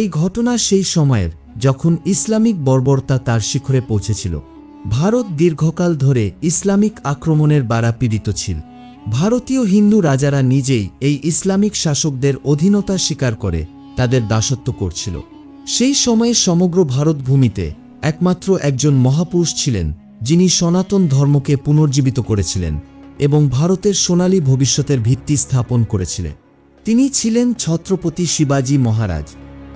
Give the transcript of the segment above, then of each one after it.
এই ঘটনা সেই সময়ের, যখন ইসলামিক বর্বরতা তার শিখরে পৌঁছেছিল। ভারত দীর্ঘকাল ধরে ইসলামিক আক্রমণের বাড়া পীড়িত ছিল। ভারতীয় হিন্দু রাজারা নিজেই এই ইসলামিক শাসকদের অধীনতা স্বীকার করে তাদের দাসত্ব করছিল। সেই সময়ে সমগ্র ভারত ভূমিতে একমাত্র একজন মহাপুরুষ ছিলেন, যিনি সনাতন ধর্মকে পুনর্জীবিত করেছিলেন এবং ভারতের সোনালী ভবিষ্যতের ভিত্তি স্থাপন করেছিলেন। তিনি ছিলেন ছত্রপতি শিবাজী মহারাজ।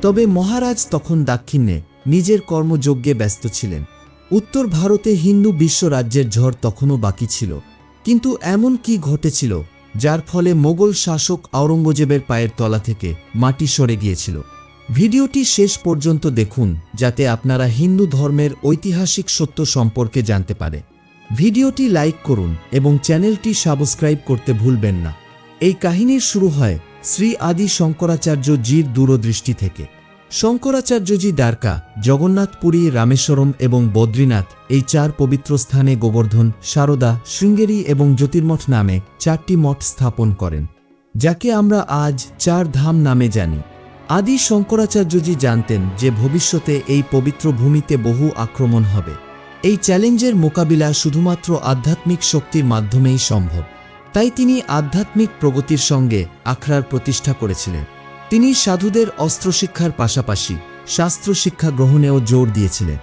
তবে মহারাজ তখন দাক্ষিণ্যে নিজের কর্মযজ্ঞে ব্যস্ত ছিলেন। উত্তর ভারতে হিন্দু বিশ্ব রাজ্যের ঝড় তখনও বাকি ছিল। কিন্তু এমন কি ঘটেছিল, যার ফলে মোগল শাসক আওরঙ্গজেবের পায়ের তলা থেকে মাটি সরে গিয়েছিল। ভিডিওটি শেষ পর্যন্ত দেখুন, যাতে আপনারা হিন্দু ধর্মের ঐতিহাসিক সত্য সম্পর্কে জানতে পারে। ভিডিওটি লাইক করুন এবং চ্যানেলটি সাবস্ক্রাইব করতে ভুলবেন না। এই কাহিনীর শুরু হয় শ্রী আদি শঙ্করাচার্য জির দূরদৃষ্টি থেকে। শঙ্করাচার্যজি দ্বারকা, জগন্নাথপুরী, রামেশ্বরম এবং বদ্রীনাথ এই চার পবিত্র স্থানে গোবর্ধন, সারদা, শৃঙ্গেরি এবং জ্যোতির্মঠ নামে চারটি মঠ স্থাপন করেন, যাকে আমরা আজ চার ধাম নামে জানি। আদি শঙ্করাচার্যজি জানতেন যে ভবিষ্যতে এই পবিত্র ভূমিতে বহু আক্রমণ হবে। এই চ্যালেঞ্জের মোকাবিলা শুধুমাত্র আধ্যাত্মিক শক্তির মাধ্যমেই সম্ভব। তাই তিনি আধ্যাত্মিক প্রগতির সঙ্গে আখড়ার প্রতিষ্ঠা করেছিলেন। তিনি সাধুদের অস্ত্রশিক্ষার পাশাপাশি শাস্ত্র শিক্ষা গ্রহণেও জোর দিয়েছিলেন।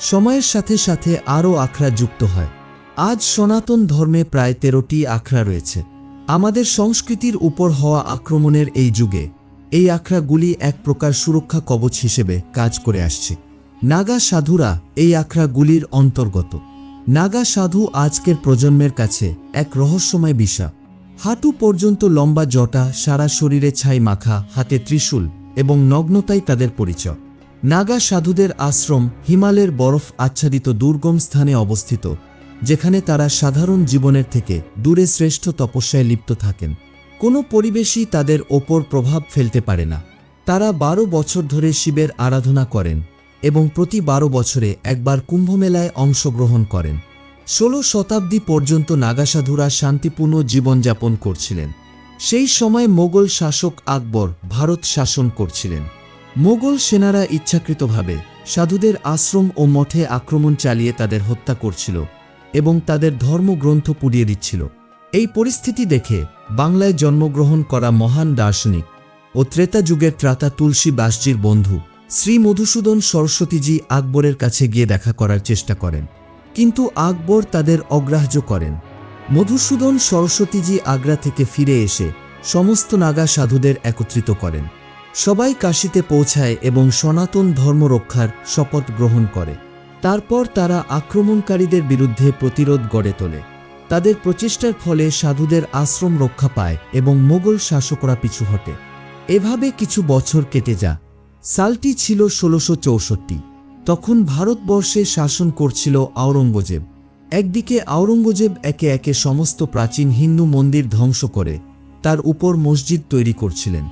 সময়ের সাথে সাথে আরও আখড়া যুক্ত হয়। আজ সনাতন ধর্মে প্রায় তেরোটি আখড়া রয়েছে। আমাদের সংস্কৃতির উপর হওয়া আক্রমণের এই যুগে এই আখড়াগুলি এক প্রকার সুরক্ষা কবচ হিসেবে কাজ করে আসছে। নাগা সাধুরা এই আখড়াগুলির অন্তর্গত। নাগা সাধু আজকের প্রজন্মের কাছে এক রহস্যময় বিষা হাঁটু পর্যন্ত লম্বা জটা, সারা শরীরে ছাই মাখা, হাতে ত্রিশূল এবং নগ্নতাই তাদের পরিচয়। নাগা সাধুদের আশ্রম হিমালয়ের বরফ আচ্ছাদিত দুর্গম স্থানে অবস্থিত, যেখানে তারা সাধারণ জীবনের থেকে দূরে শ্রেষ্ঠ তপস্যায় লিপ্ত থাকেন। কোনো পরিবেশই তাদের ওপর প্রভাব ফেলতে পারে না। তারা বারো বছর ধরে শিবের আরাধনা করেন। এবং প্রতি বারো বছরে একবার কুম্ভমেলায় অংশগ্রহণ করেন। ষোলো শতাব্দী পর্যন্ত নাগাসাধুরা শান্তিপূর্ণ জীবনযাপন করছিলেন। সেই সময় মোগল শাসক আকবর ভারত শাসন করছিলেন। মোগল সেনারা ইচ্ছাকৃতভাবে সাধুদের আশ্রম ও মঠে আক্রমণ চালিয়ে তাদের হত্যা করছিল এবং তাদের ধর্মগ্রন্থ পুড়িয়ে দিচ্ছিল। এই পরিস্থিতি দেখে বাংলায় জন্মগ্রহণ করা মহান দার্শনিক ও ত্রেতা যুগের ত্রাতা তুলসী বাসজির বন্ধু শ্রী মধুসূদন সরস্বতীজি আকবরের কাছে গিয়ে দেখা করার চেষ্টা করেন। কিন্তু আকবর তাদের অগ্রাহ্য করেন। মধুসূদন সরস্বতীজি আগ্রা থেকে ফিরে এসে সমস্ত নাগা সাধুদের একত্রিত করেন। সবাই কাশিতে পৌঁছায় এবং সনাতন ধর্ম রক্ষার শপথ গ্রহণ করে। তারপর তারা আক্রমণকারীদের বিরুদ্ধে প্রতিরোধ গড়ে তোলে। তাদের প্রচেষ্টার ফলে সাধুদের আশ্রম রক্ষা পায় এবং মোগল শাসকরা পিছু হটে। এভাবে কিছু বছর কেটে যা সালটি ছিল ষোলোশো চৌষট্টি। তখন ভারতবর্ষে শাসন করছিল আওরঙ্গজেব একদিকে আওরঙ্গজেব একে একে সমস্ত প্রাচীন হিন্দু মন্দির ধ্বংস করে তার উপর মসজিদ তৈরি করছিলেন।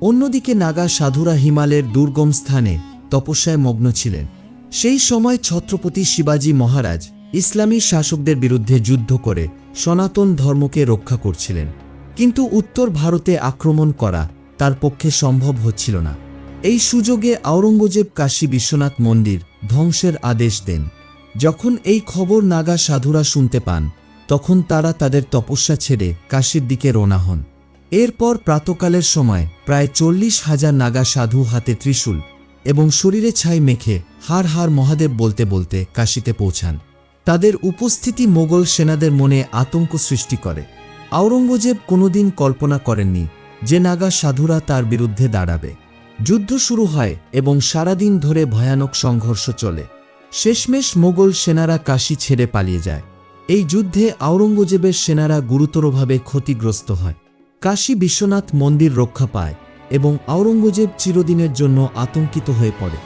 অন্যদিকে নাগা সাধুরা হিমালয়ের দুর্গম স্থানে তপস্যায় মগ্ন ছিলেন। সেই সময় ছত্রপতি শিবাজী মহারাজ ইসলামী শাসকদের বিরুদ্ধে যুদ্ধ করে সনাতন ধর্মকে রক্ষা করছিলেন। কিন্তু উত্তর ভারতে আক্রমণ করা তার পক্ষে সম্ভব হচ্ছিল না। এই সুযোগে আওরঙ্গজেব কাশী বিশ্বনাথ মন্দির ধ্বংসের আদেশ দেন। যখন এই খবর নাগা সাধুরা শুনতে পান, তখন তারা তাদের তপস্যা ছেড়ে কাশীর দিকে রোনা হন। এরপর প্রাতকালের সময় প্রায় চল্লিশ হাজার নাগা সাধু হাতে ত্রিশূল এবং শরীরে ছাই মেখে হার হার মহাদেব বলতে বলতে কাশীতে পৌঁছান। তাদের উপস্থিতি মোগল সেনাদের মনে আতঙ্ক সৃষ্টি করে। আওরঙ্গজেব কোনোদিন কল্পনা করেননি যে নাগা সাধুরা তার বিরুদ্ধে দাঁড়াবে। যুদ্ধ শুরু হয় এবং সারাদিন ধরে ভয়ানক সংঘর্ষ চলে। শেষমেশ মোগল সেনারা কাশি ছেড়ে পালিয়ে যায়। এই যুদ্ধে আওরঙ্গজেবের সেনারা গুরুতরভাবে ক্ষতিগ্রস্ত হয়। কাশী বিশ্বনাথ মন্দির রক্ষা পায় এবং আওরঙ্গজেব চিরদিনের জন্য আতঙ্কিত হয়ে পড়ে।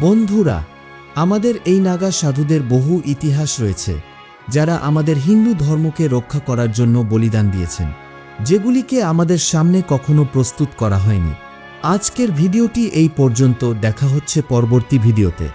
বন্ধুরা, আমাদের এই নাগা সাধুদের বহু ইতিহাস রয়েছে, যারা আমাদের হিন্দু ধর্মকে রক্ষা করার জন্য বলিদান দিয়েছেন, যেগুলিকে আমাদের সামনে কখনো প্রস্তুত করা হয়নি। আজকের ভিডিওটি এই পর্যন্ত। দেখা হচ্ছে পরবর্তী ভিডিওতে।